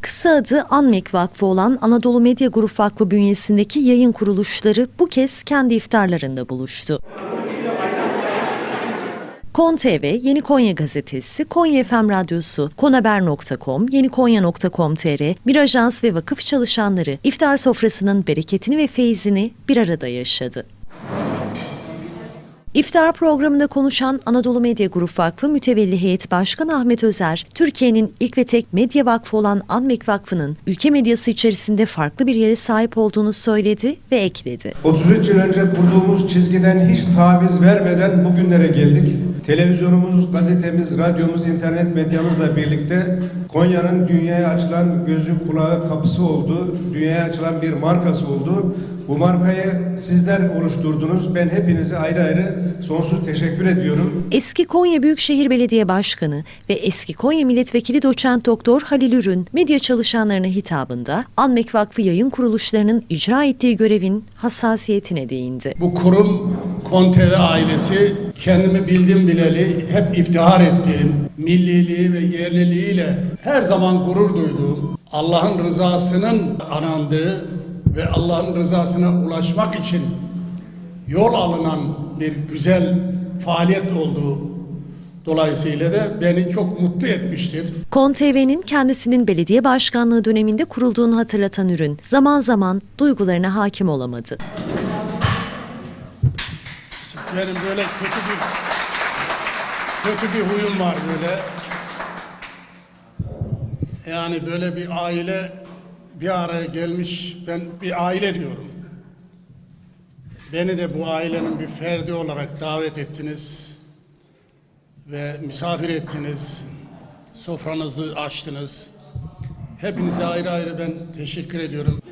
Kısa adı Anmek Vakfı olan Anadolu Medya Grup Vakfı bünyesindeki yayın kuruluşları bu kez kendi iftarlarında buluştu. Kon TV, Yeni Konya Gazetesi, Konya FM Radyosu, konaber.com, yenikonya.com.tr, bir ajans ve vakıf çalışanları iftar sofrasının bereketini ve feyzini bir arada yaşadı. İftar programında konuşan Anadolu Medya Grup Vakfı Mütevelli Heyet Başkanı Ahmet Özer, Türkiye'nin ilk ve tek medya vakfı olan Anmek Vakfı'nın ülke medyası içerisinde farklı bir yere sahip olduğunu söyledi ve ekledi. 33 yıl önce kurduğumuz çizgiden hiç taviz vermeden bugünlere geldik. Televizyonumuz, gazetemiz, radyomuz, internet medyamızla birlikte Konya'nın dünyaya açılan gözü kulağı kapısı oldu. Dünyaya açılan bir markası oldu. Bu markayı sizler oluşturdunuz. Ben hepinize ayrı ayrı sonsuz teşekkür ediyorum. Eski Konya Büyükşehir Belediye Başkanı ve eski Konya Milletvekili Doçent Doktor Halil Ürün medya çalışanlarına hitabında Anmek Vakfı yayın kuruluşlarının icra ettiği görevin hassasiyetine değindi. Bu kurum Konteve ailesi kendimi bildim bileli hep iftihar ettiğim milliliği ve yerliliğiyle her zaman gurur duyduğum Allah'ın rızasının anandığı ve Allah'ın rızasına ulaşmak için yol alınan bir güzel faaliyet olduğu dolayısıyla da beni çok mutlu etmiştir. Kon TV'nin kendisinin belediye başkanlığı döneminde kurulduğunu hatırlatan ürün zaman zaman duygularına hakim olamadı. Benim böyle kötü bir kötü bir huyum var böyle. Yani böyle bir aile bir araya gelmiş ben bir aile diyorum. Beni de bu ailenin bir ferdi olarak davet ettiniz ve misafir ettiniz. Sofranızı açtınız. Hepinize ayrı ayrı ben teşekkür ediyorum.